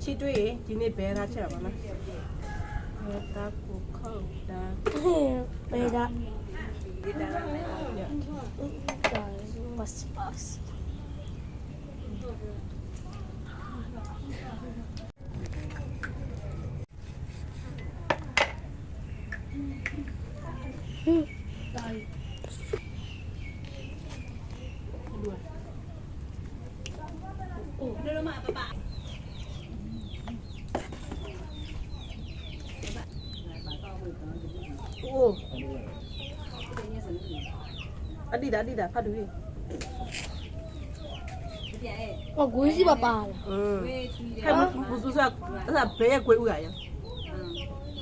치두이 디네 베라 체라바나 다쿠 콩다. 베라 버스 버스 음. ပါနော်ဘဲသားကိုခောက်တာပေဒါဒီတာလည်းပတ်ပတ်အိုးအဒီဒါအဒီဒါဖတ်တူရေဟောဂွေးစီပါပါလားอืมဟဲ့ဘူစုစားအဲ့ဒါဘဲရဲ့ကွေးဥရရ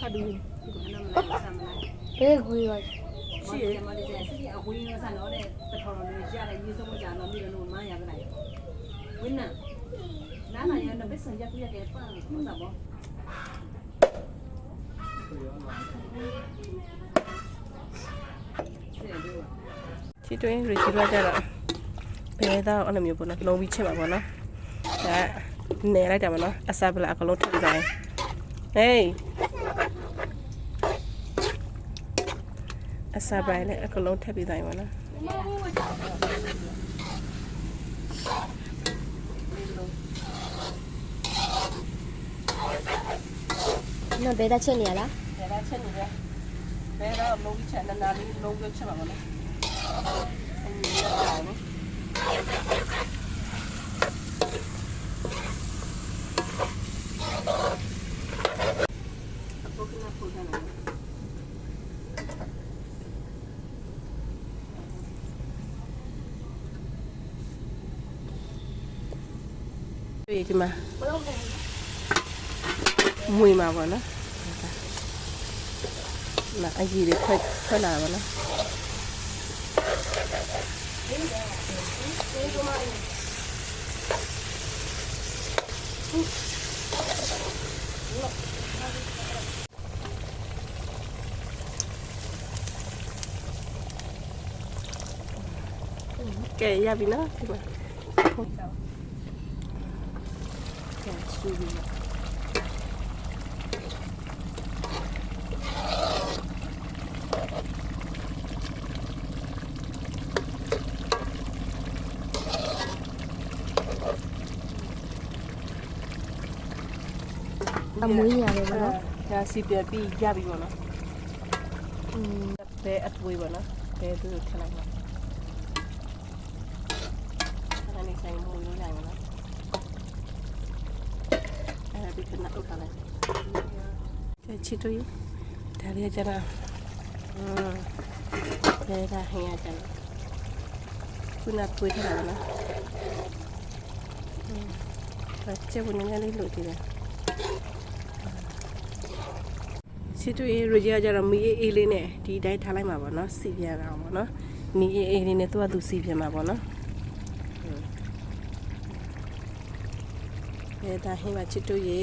ဖတ်တူရေဘယ်ဂွေးပါရှိရ ချီတွင်းရီချီရကြတော့ဘဲသားအဲ့လိုမျိုးပေါ့နော်လုံးပြီးချက်ပါပေါ့နော်ဒါနေလိုက်တာပေါ့နော်အစားပလာအကလုံးထည့်ကြတယ်ဟေးအစားပလာလည်းအကလုံးထည့်ပြီးတိုင်းပေါ့နော်နော်ဘယ်ဒါချက်နေရလားဘဲသားချက်နေတယ်ဘဲသားလုံးပြီးချက်နာနာလေးလုံးပြီးချက်ပါပေါ့နော်အဲ့ဒီရအောင်နော်အခုကနာပို့တယ်နော်တွေ့ဒီမှာမွေမှာပေါ့နော် gì mà mùi mà vào nó. Mà anh gì để khơi khơi là vào nó? Kaya yabi na, di ba? Kaya, sulit. အမွေးရတယ်ဗောနော် ဒါစီပြပြီးရပြီပေါ့နော် อืม ဘဲအသွေးပေါ့နော်ဘဲသူ့ကိုထည့်လိုက်ပါအဲ့ဒါနေဆိုင်မလို့ရရနော်အဲ့ဒါဒီကနေ့ဥထားလိုက်ကဲချစ်တူဒါလေးကျတော့อืมဘဲဒါဟင်းရကြတယ်ခုနပွေးထားတာနော်อืมဒါချက်ဝင်နေလေးလို့တည် တယ်စီတူအေးရကြကြတော့မီအေးအေးလေးနဲ့ဒီတိုင်းထားလိုက်မှာပေါ့နော်စီပြန်အောင်ပေါ့နော်မီအေးအေးလေးနဲ့သူကသူစီပြန်မှာပေါ့နော်အဲဒါဟင်းပါချစ်တူရေ